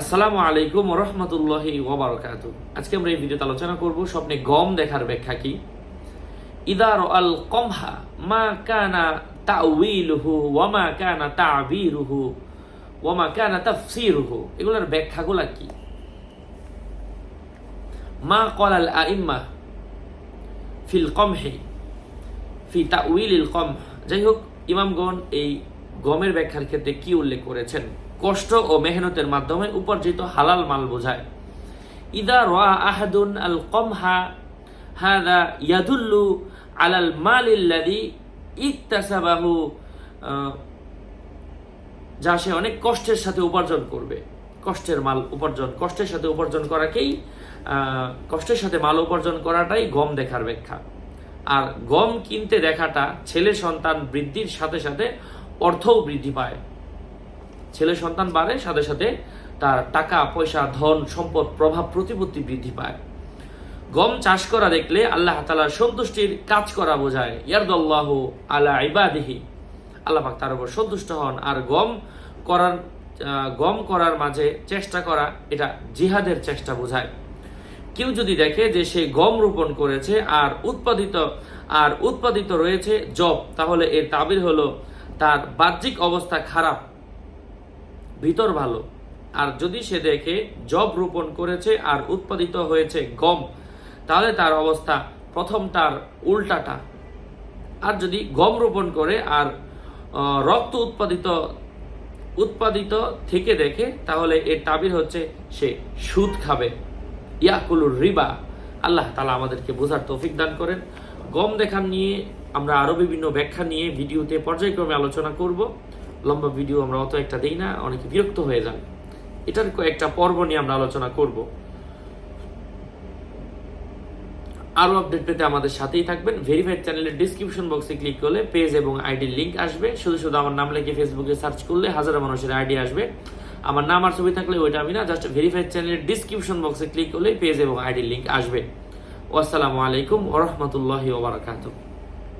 আসসালামু আলাইকুম রহমতুল্লাহ ওবরাকাতু আজকে আমরা এই ভিডিওতে আলোচনা করব স্বপ্নে গম দেখার ব্যাখ্যা কি? ইদার আল কমহা, মা কানা তাউইলুহু ওয়ামা কানা তাবিরুহু ওয়ামা কানা তাফসিরুহু। এগুলোর ব্যাখ্যাগুলা কি? মা কলাল আইম্মা ফিল কমহে, ফি তাউইলিল কম যাই হোক, ইমামগণ এই গমের ব্যাখ্যার ক্ষেত্রে কি উল্লেখ করেছেন? কষ্ট ও মেহনতের মাধ্যমে উপার্জিত হালাল মাল বোঝায়। ইদা রা আহাদুন আল কমহা, হাদা ইয়াদুল্লু আলাল মালিল্লাদি ইত্তাসাবাহু যা সে অনেক কষ্টের সাথে উপার্জন করবে। কষ্টের মাল উপার্জন, কষ্টের সাথে উপার্জন করাকেই কষ্টের সাথে মাল উপার্জন করাটাই গম দেখার ব্যাখ্যা। আর গম কিনতে দেখাটা ছেলে সন্তান বৃদ্ধির সাথে সাথে অর্থও বৃদ্ধি পায়। ছেলে সন্তান বাড়ে, সাথে সাথে তার টাকা, পয়সা, ধন, সম্পদ প্রভাব প্রতিপত্তি বৃদ্ধি পায়। গম চাষ করা দেখলে আল্লাহ তালার সন্তুষ্টির কাজ করা বোঝায়। ইয়ারদুল্লাহ আলা ইবাদিহি। আল্লাহ পাক তার উপর সন্তুষ্ট হন। আর গম করার গম করার মাঝে চেষ্টা করা, এটা জিহাদের চেষ্টা বোঝায়। কেউ যদি দেখে যে সে গম রোপণ করেছে আর উৎপাদিত আর উৎপাদিত রয়েছে জব, তাহলে এর তাবির হলো তার বাহ্যিক অবস্থা খারাপ, ভিতর ভালো। আর যদি সে দেখে জব রোপণ করেছে আর উৎপাদিত হয়েছে গম, তাহলে তার অবস্থা প্রথম তার উল্টাটা। আর যদি গম রোপণ করে আর রক্ত উৎপাদিত উৎপাদিত থেকে দেখে, তাহলে এর তাবির হচ্ছে সে সুদ খাবে। ইয়াকুলুর রিবা। আল্লাহ তালা আমাদেরকে বোঝার তৌফিক দান করেন। গম দেখান নিয়ে আমরা আরও বিভিন্ন ব্যাখ্যা নিয়ে ভিডিওতে পর্যায়ক্রমে আলোচনা করব। লম্বা ভিডিও আমরা অত একটা দেই না, অনেকে বিরক্ত হয়ে যান। এটার কয়েকটা পর্ব নিয়ে আমরা আলোচনা করব। আরও আপডেট পেতে আমাদের সাথেই থাকবেন। ভেরিফাইড চ্যানেলের ডিসক্রিপশন বক্সে ক্লিক করলে পেজ এবং আইডির লিংক আসবে। শুধু শুধু আমার নাম লিখে ফেসবুকে সার্চ করলে হাজারো মানুষের আইডি আসবে। আমার নাম আর ছবি থাকলে ওইটা আমি না জাস্ট ভেরিফাইড চ্যানেলের ডিসক্রিপশন বক্সে ক্লিক করলে পেজ এবং আইডির লিংক আসবে। আসসালামু আলাইকুম ওরহমতুল্লাহি ওবরাকাতুহ